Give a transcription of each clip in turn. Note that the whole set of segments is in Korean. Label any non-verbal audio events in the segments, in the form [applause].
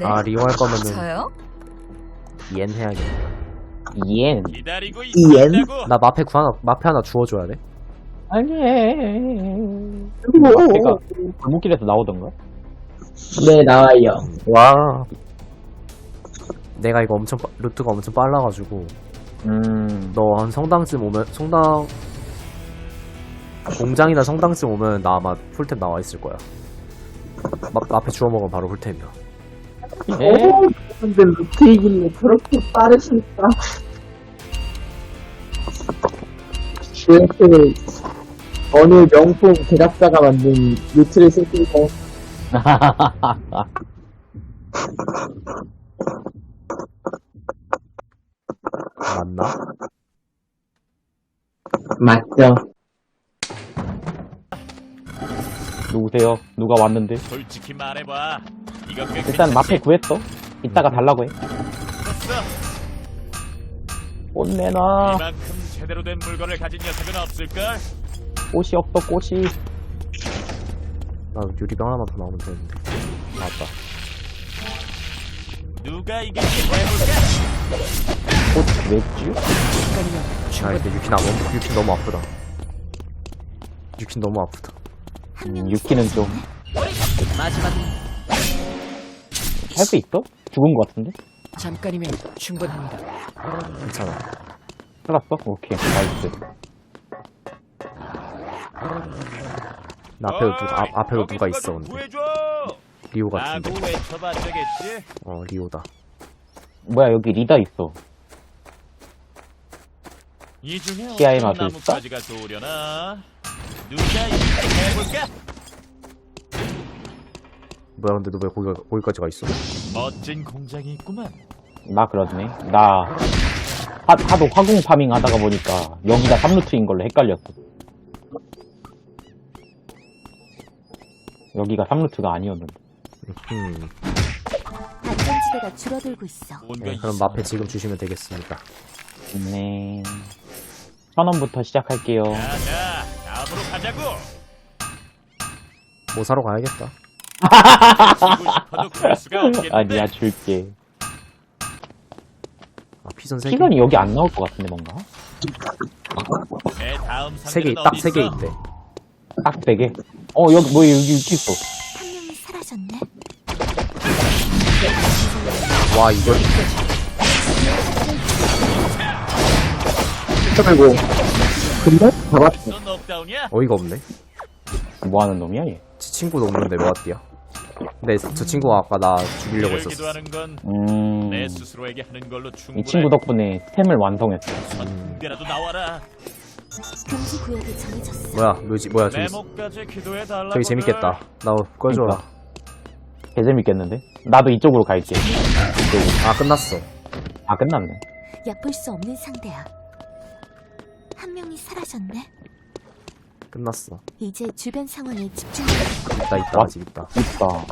네? 아 리오 할 거면은 저요? 옌 해야겠다. 이엔. 기다리고 이엔? 있다고. 나 마페 구 하나 마페 하나 주워줘야 돼. 아니. 마페가 골목길에서 나오던가? 네, 나와요. 와. 내가 이거 엄청 빠- 루트가 엄청 빨라가지고 음. 너 한 성당쯤 오면 성당 공장이나 성당쯤 오면 나 아마 풀템 나와 있을 거야. 마, 앞에 주워 먹으면 바로 풀템이야. 예? 오, 근데 루트이길래 그렇게 빠르실까? 이렇게 어느 명품 제작자가 만든 루트를 쓰시고 맞나? 맞죠? 누구세요? 누가 왔는데? 솔직히 말해봐. 이거 꽤 일단 마페 구했어. 이따가 달라고 해. 괜찮았어. 꽃 내놔. 이만큼 제대로 된 물건을 가진 녀석은 없을걸? 꽃이 없어, 꽃이. 나 유리병 하나만 더 나오면 되는데. 맞다. 누가 이길지 해볼까? 꽃 맥주? 아 근데 유킨 안 먹. 유킨 너무 아프다. 유킨 너무 아프다. 음, 유키는 좀. 마지막 할 수 있어? 죽은 거 같은데? 잠깐이면 충분합니다. 괜찮아. 살았어? 오케이. 나이스. 나 앞에도 누가 앞, 앞에도 누가 있어 근데. 리오 같은데. 외쳐봐 되겠지? 어 리오다. 뭐야, 여기 리다 있어. 이 중에 어떤? 나뭇가지가? 누가 해볼까? 뭐야 근데 너 왜 거기 거기까지 가 있어? 멋진 공장이 있구만. 나 그렇네. 나 하, 하도 화공 파밍 하다가 보니까 여기가 3루트인 걸로 헷갈렸어. 여기가 3루트가 아니었는데. 음. 안전지대가 줄어들고 있어. 뭔가 네, 그럼 이상하다. 마페 지금 주시면 되겠습니다. 네. 천원부터 시작할게요. 자, 자, 다음으로 가자고. 뭐 사러 가야겠다. 주고 싶어도 그럴 수가 없겠는데. 아 니야, 줄게. 아 피선 세 개. 시간이 여기 안 나올 것 같은데, 뭔가? 내 다음 세 개, 상대는 딱 어디 세 개 있어? 있대. 딱세 개. 어, 여기, 뭐, 여기 이렇게 있어. 한 명이 사라졌네. 와, 이걸. 그리고 근데 잡았어. 너 넉다운이야? 어이가 없네. 뭐 하는 놈이야, 얘? 지 친구도 없는데 왜 왔디야? 근데 저 친구가 아까 나 죽이려고 이를 했었어. 기도하는 건 음. 내 스스로에게 하는 걸로 충분해. 이 친구 덕분에 스템을 완성했어. 선대라도 나와라. 금지 구역이 정해졌어. 뭐야, 묘지, 뭐야, 내 저기, 목까지 기도해 달라고. 저기 재밌겠다. 나 꺼줘라. 개 재밌겠는데? 나도 이쪽으로 갈게. 아, 끝났어. 아, 끝났네. 얕볼 수 없는 상대야. 한 명이 사라졌네. 끝났어. 이제 주변 상황에 집중. 있다, 있다, 와. 아직 있다. 있다.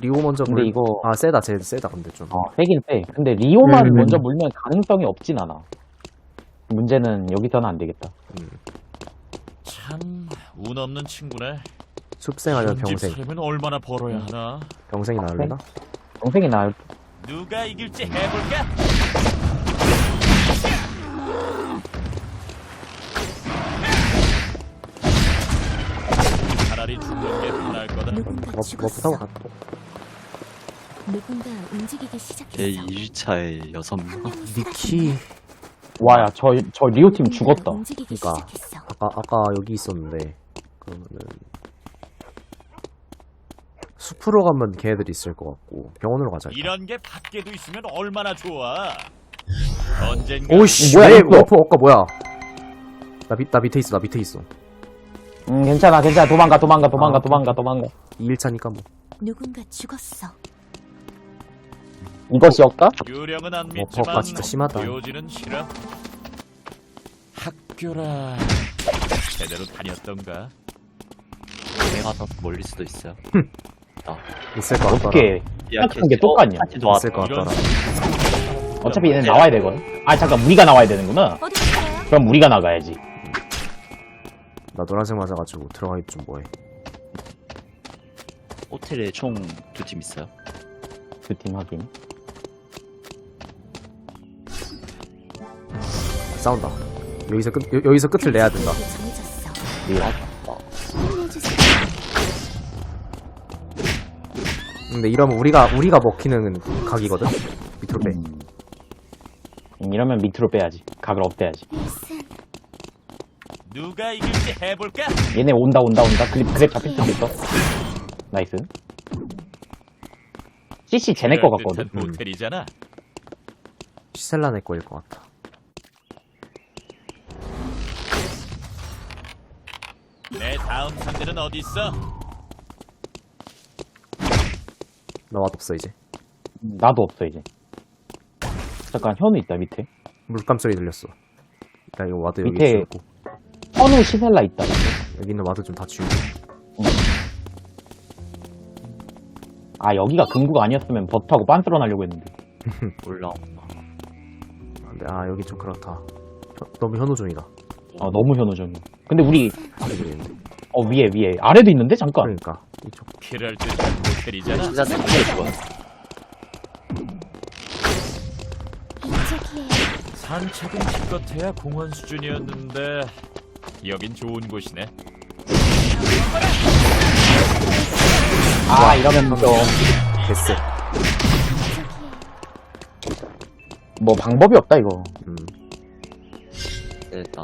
리오 먼저 근데 물- 이거, 아, 세다, 쟤 세다, 근데 좀. 어, 세긴 세. 근데 리오만 음. 먼저 물면 가능성이 없진 않아. 문제는 여기서는 안 되겠다. 참, 운 없는 친구네. 숲생하려 집 병생. 살면 얼마나 벌어야 하나? 병생이 나을래나? 동생이 나을, 누가 이길지 해볼까? 차라리 죽는 게 편할 거다. 누군가 뭐, 뭐 죽었어. 누군가 움직이기 시작했어. 제 2주차에 여섯 명한 명이 니키. 사라졌네. 와, 야, 저, 저 리오 팀 누군가 죽었다. 움직이기 그러니까. 시작했어. 아까, 아까 여기 있었는데. 그러면은. 숲으로 가면 걔네들이 있을 것 같고. 병원으로 가자. 일단. 이런 게 밖에도 있으면 얼마나 좋아. 언젠가 오이씨, 뭐야, 왜, 이거? 어퍼, 어까 뭐야? 나, 밑, 나 밑에 있어, 나 밑에 있어. 음, 괜찮아, 괜찮아. 도망가, 도망가, 도망가, 아, 도망가, 도망가. 2일차니까 뭐. 누군가 죽었어. 이것이 없다? 유령은 안 뭐, 믿지만 버가 진짜 심하다. 요지는 싫어. 학교라 제대로 다녔던가? 내가 더 멀릴 수도 있어요. 있을 것 같더라. 어떻게, 생각한 게 똑같냐? 있을 것 같더라. 어차피 얘는 나와야 되거든. 아, 잠깐, 우리가 나와야 되는구나. 어디 있어요? 그럼 우리가 나가야지. 나 노란색 맞아가지고 들어가기 좀 뭐해. 호텔에 총 두 팀 있어요. 팀 확인. 싸운다. 여기서 끝, 여, 여기서 끝을 내야 된다. 리얼. 힘내주세요. 근데 이러면 우리가, 우리가 먹히는 각이거든? 밑으로 빼. 음, 이러면 밑으로 빼야지. 각을 업돼야지. 누가 이길지 해볼까? 얘네 온다 온다 온다. 그립 그랩 잡힐 수도 있어. 나이스. CC 쟤네 거 같거든. 그럴듯한 모텔이잖아. 시셀라네 거일 것 같아. 내 다음 상대는 어디 있어? 나 맛없어, 이제. 나도 없어 이제. 잠깐 현우 있다 밑에. 물감 소리 들렸어. 나 이거 와드 여기 밑에- 지우고. 현우 시셀라 있다. 여기 있는 와드 좀다 지우고. 아 여기가 금구가 아니었으면 버트하고 빤스러 나려고 했는데. [laughs] 올라온다. 근데, 아, 여기 좀 그렇다. 혀- 너무 현우존이다. 아 너무 현우적이야. 근데 우리 그러겠는데. 어 위에 위에 아래도 있는데 잠깐. 그러니까. 이쪽. 그럴듯한 모텔이잖아. 진짜 생각해 좋아. 산책은 기껏해야 공원 수준이었는데 여긴 좋은 곳이네. 아 이러면 좀 됐어. 뭐 방법이 없다 이거. 음. 됐다.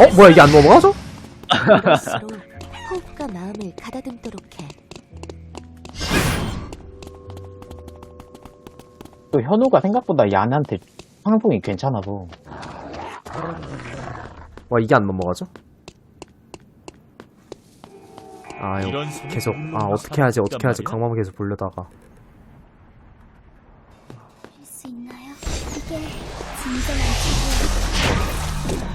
어? 뭐야, 이게 안 넘어가죠? 이럴수록 호흡과 마음을 가다듬도록 해. 또 현우가 생각보다 얀한테 상봉이 괜찮아서. 와, 이게 안 넘어가죠? 아, 이거 이런 소리 계속, 듣는 아, 거 어떻게 하지, 어떻게 하지? 강마만 계속 보려다가. 할수 있나요? 이게 진정한 기분.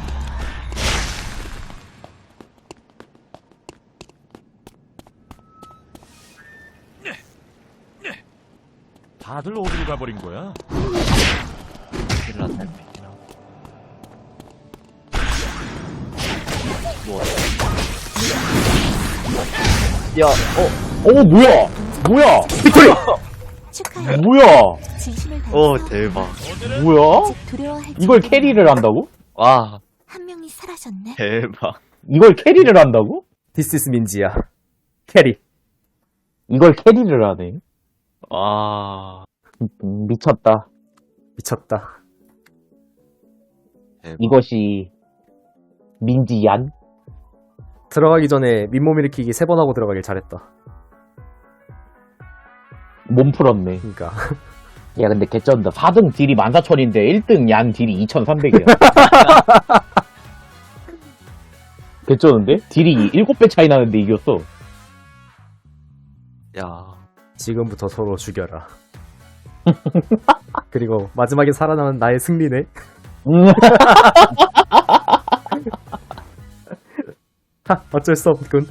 다들 어디로 가버린 거야? 킬라 탈피나. 뭐, 야, 어, 어 뭐야? 뭐야? 빅토리! 축하해. 뭐야? 진심을 다해서 어, 대박. 뭐야? 아직 두려워할 이걸 캐리를 한다고? 와, 한 명이 사라졌네. 대박. 이걸 캐리를 한다고? This is 민지야. 캐리. 이걸 캐리를 하네. 와, 음, 미쳤다. 미쳤다. 대박. 이것이 민지얀? 들어가기 전에 민몸 일으키기 세 번 하고 들어가길 잘했다. 몸 풀었네. 그니까. [laughs] 야 근데 개쩐다. 4등 딜이 14,000인데 1등 얀 딜이 2,300이야. [laughs] 개쩌는데? 딜이 7배 차이 나는데 이겼어. 야, 지금부터 서로 죽여라. [laughs] 그리고 마지막에 살아남은 나의 승리네. 음. [laughs] 하, 어쩔 수 없군.